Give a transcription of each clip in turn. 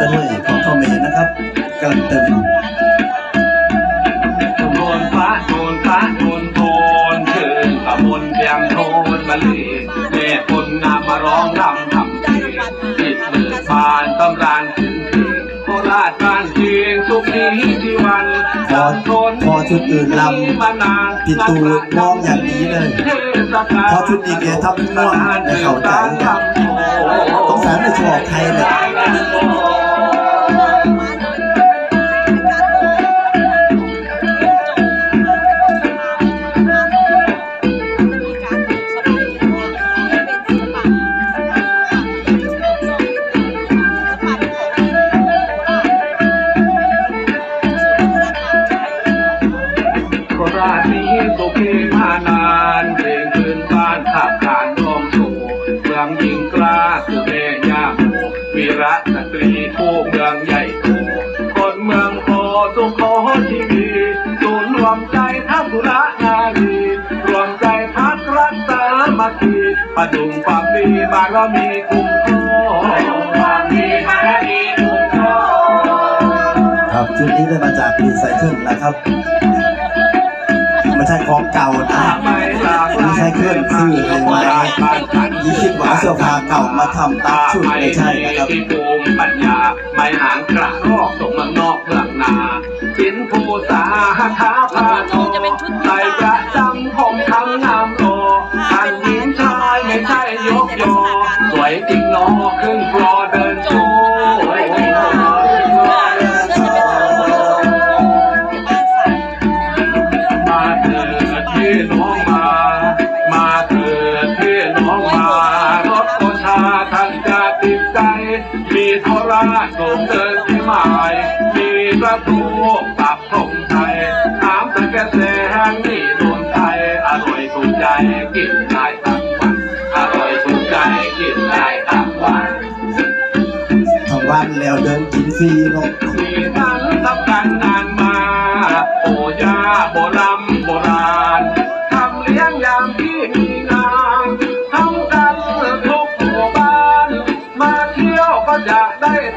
ไปด้วยของเขมรนะครับกำลังตึงโทนฟ้าโทนฟ้าโทนโทนเชิญกระมนเพียงโทนมาเลยแม่คนงามมาร้องรำทำเพลงติดมือผ่านตำรานถึงเพลงโคราชบ้านเชียงสุขีที่วันพอพอชุดอื่นลำพี่ตูมองอย่างนี้เลย พอชุดนี้แกทำม่วงแต่เข้าใจ สงสารไม่ชอบใครเลยราชนี้สุขีมานานเพลงพื้นบ้านขับขานาคือแม่ย่าโมวีระสตรีผู้เมืองใหญ่โตคนเมืองโคสุโขทีวีศูนย์รวมใจทัพบุระนารีรวมใจพักรักษามาคีประดุงความดีบารมีคุ้มครองประดุงความดีบารมีคุ้มครองครับชุดนี้ได้มาจากรีไซเคิลนะครับไม่ใช่ของเก่านะรีไซเคิลซื้อให้มายี่คิดว่า เอาเสื้อผ้าเก่ามาทำตามชุดไม่ใช่นะครับที่ภูมิปัญญาไม่หางกระรอกส่งมืองนอกเมืองนาสินภูสาหท้าพาโทใส่ประจำผมทั้งามโลท่านหญิงชายไม่ใช่ยกยอสวยจริงนอขึ้นฟลอเดินโชมาเถิดพี่น้อง โทราส่งเดินที่หมายมีประตูปับธงไทยถามตะแกแสงนี่รวมไทยอร่อยถูกใจกินได้ทั้งวันอร่อยถูกใจกินได้ทั้งวันทางวันแล้วเดินกินฟรีเนาะมีนั้นทำกันนานมาโอยาโบรำโบราณทำเลี้ยงยามที่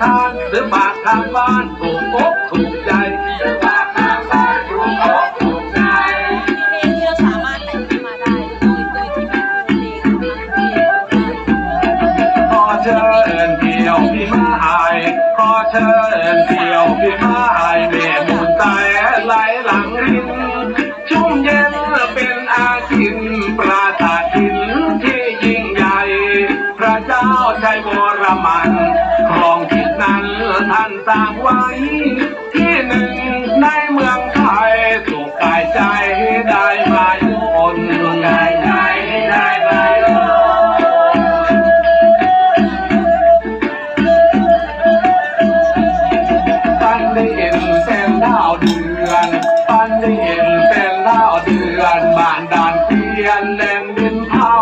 ทานหรือฝากทางบ้านถูกอกถูกใจหรือฝากทางบ้านถูกอกถูกใจ เพลงที่เราสามารถแต่งขึ้นมาได้โดยโดยที่เป็นเพลงขอเรียนขอเชิญเที่ยวพี่มาอายขอเชิญเที่ยวพี่มาอายเมมุนใจไหลหลังรินชุ่มเย็นเป็นอาทินปราสาทินที่ยิ่งใหญ่ พระเจ้าชัยวรมันครองทิศนั้น ท่านสร้างไว้ ที่หนึ่งในเมืองไทยสุขกายใจได้มาโยนสุขกายใจได้มาโยนปันได้เห็นเป็นดาวเดือนปันได้เห็นเป็นดาวเดือนบ้านด่านเทียนแหล่งดินเผา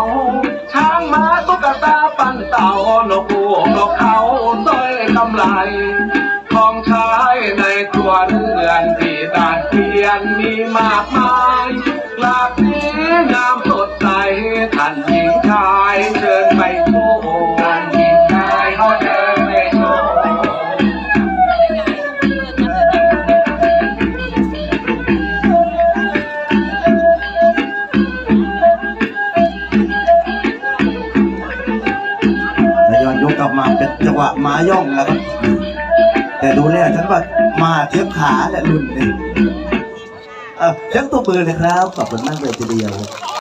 ช้างม้าตุ๊กตาปันเต่านกูนกเขา ร้อยกำไลของใช้ในครัวเรือนที่ด่านเพียนมีมากมาย จังหวะม้าย่องแล้วครับแต่ดูแล้วฉันว่ามาเทียบขาและรุ่นนี่เออยังตัวมือเลยครับ ขอบคุณมากเลยทีเดียว